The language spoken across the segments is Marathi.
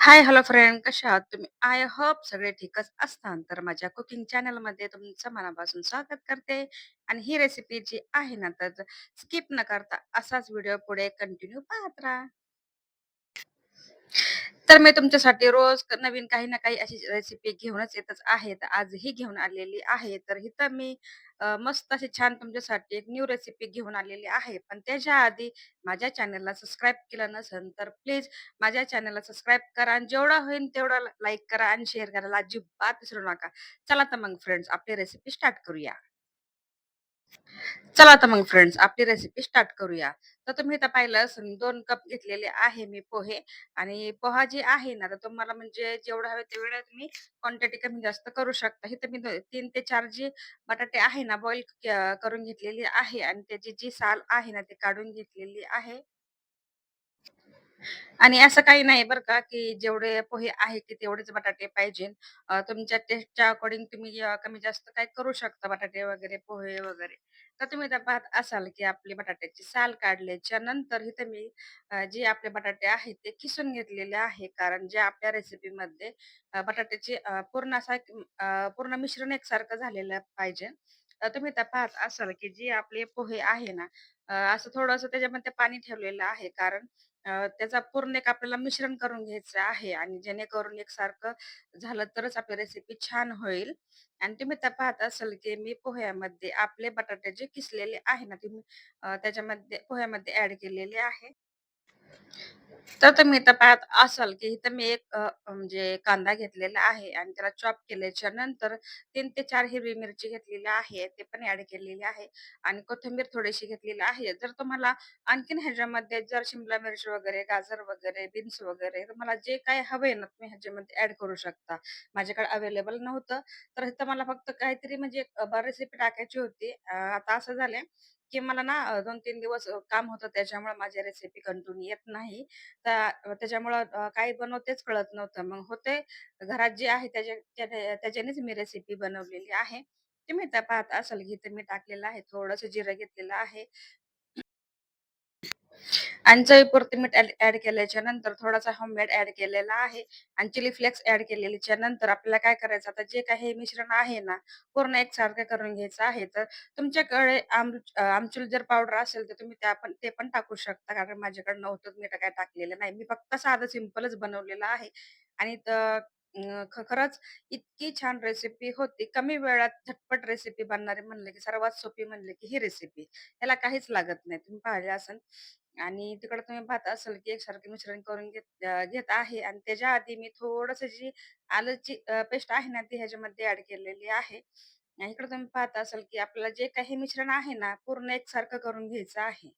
हाय, हॅलो फ्रेंड कशा आहात तुम्ही? आय होप सगळे ठीकच असताल. तर माझ्या कुकिंग चॅनलमध्ये तुमचं मनापासून स्वागत करते आणि ही रेसिपी जी आहे ना, तर स्किप न करता असाच व्हिडिओ पुढे कंटिन्यू पाहत राहा. तर मी तुमच्यासाठी रोज नवीन काही ना काही अशी रेसिपी घेऊनच येतच आहे. तर आजही घेऊन आलेली आहे. तर इथं मी अ, मस्त अशी छान तुमच्यासाठी एक न्यू रेसिपी घेऊन आलेली आहे. पण त्याच्या आधी माझ्या चॅनलला सबस्क्राईब केलं नसेल तर प्लीज माझ्या चॅनलला सबस्क्राईब करा आणि जेवढं होईल तेवढं लाईक करा आणि शेअर करायला अजिबात विसरू नका. चला तर मग फ्रेंड्स आपली रेसिपी स्टार्ट करूया. चला तर मग फ्रेंड्स आपली रेसिपी स्टार्ट करूया. तर तुम्ही इथं पाहिलं असेल दोन कप घेतलेले आहे मी पोहे आणि पोहा जे आहे ना, तर तुम्हाला म्हणजे जेवढं हवे तेवढं तुम्ही क्वांटिटी कमी जास्त करू शकता. इथं मी तीन ते चार जे बटाटे आहे ना, बॉईल करून घेतलेली आहे आणि त्याची जी साल आहे ना, ती काढून घेतलेली आहे. आणि असं काही नाही बरं का, की जेवढे पोहे आहे, की तेवढेच बटाटे पाहिजे. तुमच्या टेस्टच्या अकॉर्डिंग तुम्ही कमी जास्त काय करू शकता बटाटे वगैरे, पोहे वगैरे. तर तुम्ही आता पाहत असाल, की आपली बटाट्याची साल काढल्याच्या नंतर इथे मी अ, जे आपले बटाटे आहेत ते किसून घेतलेले आहे. कारण जे आपल्या रेसिपीमध्ये अ, बटाट्याची अ, पूर्ण असा एक, अ, पूर्ण मिश्रण एकसारखं झालेलं पाहिजे. अ, तुम्ही तर पाहत असाल, की जे आपले पोहे आहे ना, अ, असं थोडंसं त्याच्यामध्ये पाणी ठेवलेलं आहे. कारण अ, त्याचा पूर्ण एक आपल्याला मिश्रण करून घ्यायचं आहे आणि जेणेकरून एकसारखं झालं तरच आपली रेसिपी छान होईल. आणि तुम्ही तर पाहत असाल, की मी पोह्यामध्ये आपले बटाटे जे किसलेले आहे ना, तुम्ही त्याच्यामध्ये पोह्यामध्ये ऍड केलेले आहे. तर तुम्ही इथं पाहत असाल, की इथं मी एक अ, म्हणजे कांदा घेतलेला आहे आणि त्याला चॉप केल्याच्यानंतर तीन ते चार हिरवी मिरची घेतलेली आहे. ते पण ऍड केलेली आहे आणि कोथिंबीर थोडीशी घेतलेली आहे. जर तुम्हाला आणखीन ह्याच्यामध्ये जर शिमला मिरच वगैरे, गाजर वगैरे, बीन्स वगैरे तुम्हाला जे काही हवंय ना, तुम्ही ह्याच्यामध्ये ऍड करू शकता. माझ्याकडे अवेलेबल नव्हतं, तर इथं मला फक्त काहीतरी म्हणजे रेसिपी टाकायची होती. अ, आता असं झालंय, की मला ना अ, 2-3 दिवस अ, काम होतं त्याच्यामुळे माझी रेसिपी कंटिन्यू येत नाही. तर त्याच्यामुळं अ, काय बनवतेच कळत नव्हतं. मग होते घरात जे आहे त्याच्या त्याने त्याच्यानेच मी रेसिपी बनवलेली आहे. तुम्ही त्या पाहत असाल की इथे मी टाकलेलं आहे. थोडंसं जिरं घेतलेलं आहे. आणि चवीपुरती मीठ ऍड केल्याच्यानंतर थोडासा होममेड ऍड केलेला आहे आणि चिली फ्लेक्स ऍड केलेल्याच्या नंतर आपल्याला काय करायचं आता जे काही मिश्रण आहे ना, पूर्ण एकसारखं करून घ्यायचं आहे. तर तुमच्याकडे आम आमचूर जर पावडर असेल तर तुम्ही त्या पण ते पण टाकू शकता. कारण माझ्याकडे नव्हतं मी काय टाकलेलं नाही. मी फक्त साधं सिंपलच बनवलेलं आहे आणि त ख खरंच इतकी छान रेसिपी होती. कमी वेळात झटपट रेसिपी बनणारी म्हणले की सर्वात सोपी म्हणले की ही रेसिपी. याला काहीच लागत नाही. तुम्ही पाहिले असेल आणि तिकडे तुम्ही भात असेल की एकसारखे मिश्रण करून घेत घेत आहे आणि त्याच्या आधी मी थोडस जी आलूची पेस्ट आहे ना, ती ह्याच्यामध्ये ऍड केलेली आहे. आणि इकडे तुम्ही पाहत असाल की आपल्याला जे काही मिश्रण आहे ना, पूर्ण एकसारखं करून घ्यायचं आहे.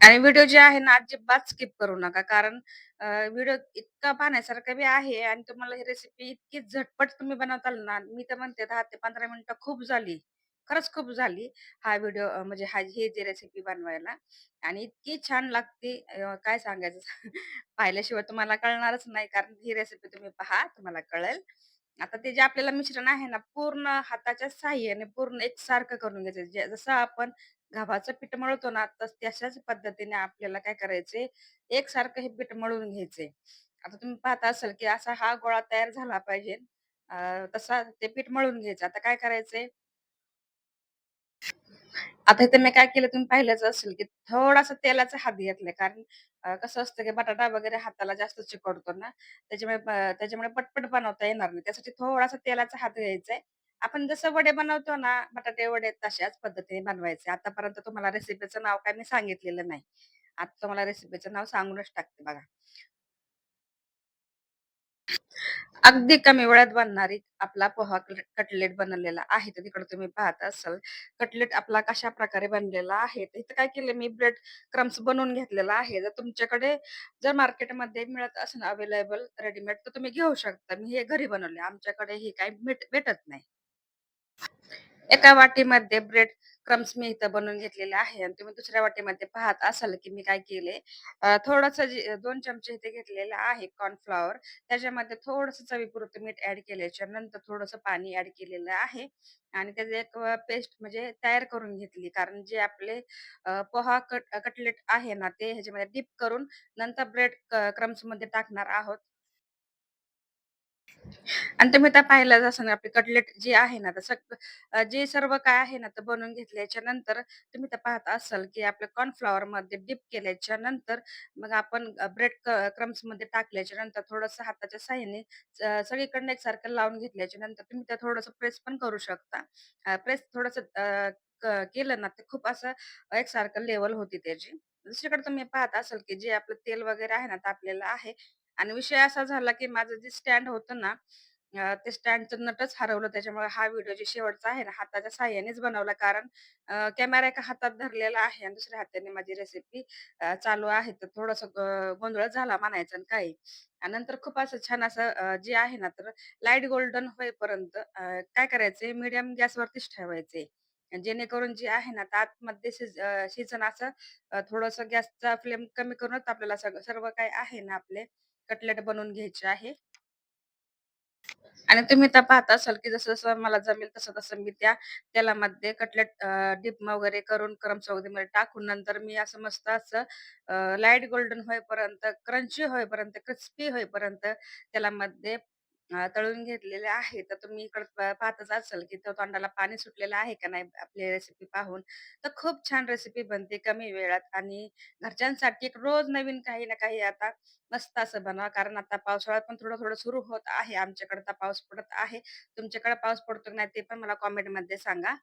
आणि व्हिडिओ जे आहे ना, अजिबात स्किप करू नका. कारण व्हिडिओ इतका पाहण्यासारखा बी आहे आणि तुम्हाला ही रेसिपी इतकी झटपट तुम्ही बनवताल ना, मी तर म्हणते दहा ते 15 मिनिटं खूप झाली. खरंच खूप झाली. हा व्हिडिओ अ, म्हणजे हा ही जी रेसिपी बनवायला आणि इतकी छान लागते अ, काय सांगायचं. पाहिल्याशिवाय तुम्हाला कळणारच नाही. कारण ही रेसिपी तुम्ही पहा, तुम्हाला कळेल. आता ते जे आपल्याला मिश्रण आहे ना, पूर्ण हाताच्या साह्याने पूर्ण एकसारखं करून घ्यायचं. जे जसं आपण गव्हाचं पीठ मळतो ना, तस तशाच पद्धतीने आपल्याला काय करायचंय, एकसारखं हे पीठ मळून घ्यायचे आता तुम्ही पाहत असाल, की असा हा गोळा तयार झाला पाहिजे. तसा ते पीठ मळून घ्यायचं. आता काय करायचंय आता इथे मी काय केलं तुम्ही पाहिलंच असेल, की थोडासा तेलाचा हात घेतलाय. कारण अ, कसं असतं, की बटाटा वगैरे हाताला जास्त चिकटतो ना, त्याच्यामुळे त्याच्यामुळे पटपट बनवता येणार नाही. त्यासाठी थोडासा तेलाचा हात घ्यायचा आहे. आपण जसं वडे बनवतो ना, बटाटे वडे तशाच पद्धतीने बनवायचे. आतापर्यंत तुम्हाला रेसिपीचं नाव काय मी सांगितलेलं नाही. आता तुम्हाला रेसिपीचं नाव सांगूनच टाकते बघा. अगदी कमी वेळात बनणारी आपला पोहा कट कटलेट बनवलेला आहे. तर तिकडे तुम्ही पाहत असाल, कटलेट आपला कशा प्रकारे बनलेला आहे. तर इथं काय केलं मी ब्रेड क्रम्स बनवून घेतलेला आहे. जर तुमच्याकडे जर मार्केटमध्ये मिळत असेल अवेलेबल रेडीमेड तर तुम्ही घेऊ शकता. मी हे घरी बनवले. आमच्याकडे हे काही भेट भेटत नाही. एका वाटीमध्ये ब्रेड क्रम्स मी इथं बनवून घेतलेले आहे आणि तुम्ही दुसऱ्या वाटीमध्ये पाहत असाल, की मी काय केले थोडस दोन जे 2 चमचे इथे घेतलेले आहे कॉर्नफ्लॉवर. त्याच्यामध्ये थोडस चवीपुरतं मीठ ऍड केल्याच्यानंतर थोडस पाणी ऍड केलेलं आहे आणि त्याचे एक पेस्ट म्हणजे तयार करून घेतली. कारण जे आपले पोहा कट कटलेट आहे ना, ते ह्याच्यामध्ये डिप करून नंतर ब्रेड क्रम्समध्ये टाकणार आहोत. आणि तुम्ही तर पाहिलंच असेल आपले कटलेट जे आहे ना, तर सग अ, जे सर्व काय आहे ना, तर बनवून घेतल्याच्या नंतर तुम्ही तर पाहत असाल, की आपलं कॉर्नफ्लॉवरमध्ये डिप केल्याच्यानंतर मग आपण अ, ब्रेड क क्रम्समध्ये टाकल्याच्या नंतर थोडंसं हाताच्या सहाय्याने अ, सगळीकडनं एकसारखं लावून घेतल्याच्या नंतर तुम्ही त्या थोडंसं प्रेस पण करू शकता. अ, प्रेस थोडंसं अ, क केलं ना, ते खूप असं एकसारखं लेव्हल होती त्याची. दुसरीकडे तुम्ही पाहत असाल, की जे आपलं तेल वगैरे आहे ना, तापलेलं आहे आणि विषय असा झाला, की माझं जे स्टँड होतं ना, ते स्टँडचं नटच हरवलं. त्याच्यामुळे हा व्हिडिओ जे शेवटचा आहे ना, हाताच्या सहाय्यानेच बनवला. कारण कॅमेरा एका हातात धरलेला आहे आणि दुसऱ्या हाताने माझी रेसिपी चालू आहे. तर थोडस गोंधळ झाला म्हणायचा आणि काही. आणि नंतर खूप असं छान असं जे आहे ना, तर लाइट गोल्डन होईपर्यंत काय करायचंय मीडियम गॅसवरतीच ठेवायचंय. जेणेकरून जे आहे ना, आतमध्ये शिज शिजन असं थोडस थोडंसं गॅसचा फ्लेम कमी करूनच आपल्याला सगळं सर्व काही आहे ना, आपले कटलेट बनवून घ्यायचे आहे. आणि तुम्ही तर पाहत असाल, की जसं-जसं मला जमेल तसं-तसं मी त्या तेलामध्ये कटलेट डिप वगैरे करून क्रम्स वगैरे टाकून नंतर मी असं मस्त असं लाइट गोल्डन होईपर्यंत, क्रंची होईपर्यंत, क्रिस्पी होईपर्यंत तेलामध्ये अ, तळून घेतलेले आहे. तर तुम्ही इकडे प पाहतच असाल, की तो तोंडाला पाणी सुटलेलं आहे का नाही आपली रेसिपी पाहून. तर खूप छान रेसिपी बनते कमी वेळात आणि घरच्यांसाठी एक रोज नवीन काही ना काही आता मस्त असं बनवा. कारण आता पावसाळा पण थोडं-थोडं सुरू होत आहे. आमच्याकडे तर पाऊस पडत आहे. तुमच्याकडे पाऊस पडतो की नाही ते पण मला कमेंटमध्ये सांगा.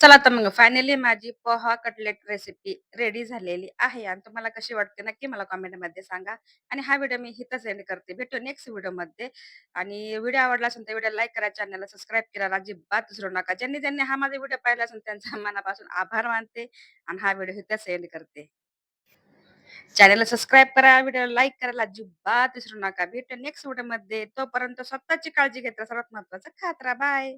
चला तर मग फायनली माझी पोहा कटलेट रेसिपी रेडी झालेली आहे आणि तुम्हाला कशी वाटते नक्की मला कॉमेंटमध्ये सांगा. आणि हा व्हिडिओ मी इथंच एंड करते. भेटू नेक्स्ट व्हिडिओमध्ये आणि व्हिडिओ आवडला असेल तर व्हिडिओ लाईक करा, चॅनलला सबस्क्राईब करा अजिबात विसरू नका. ज्यांनी ज्यांनी हा माझा व्हिडिओ पाहिला असेल त्यांचा मनापासून आभार मानते आणि हा व्हिडिओ इथंच एंड करते. चॅनलला सबस्क्राईब करा, व्हिडिओ लाईक करायला अजिबात विसरू नका. भेटू नेक्स्ट व्हिडिओमध्ये. तोपर्यंत स्वतःची काळजी घेत सर्वात महत्वाचं खात राहा. बाय.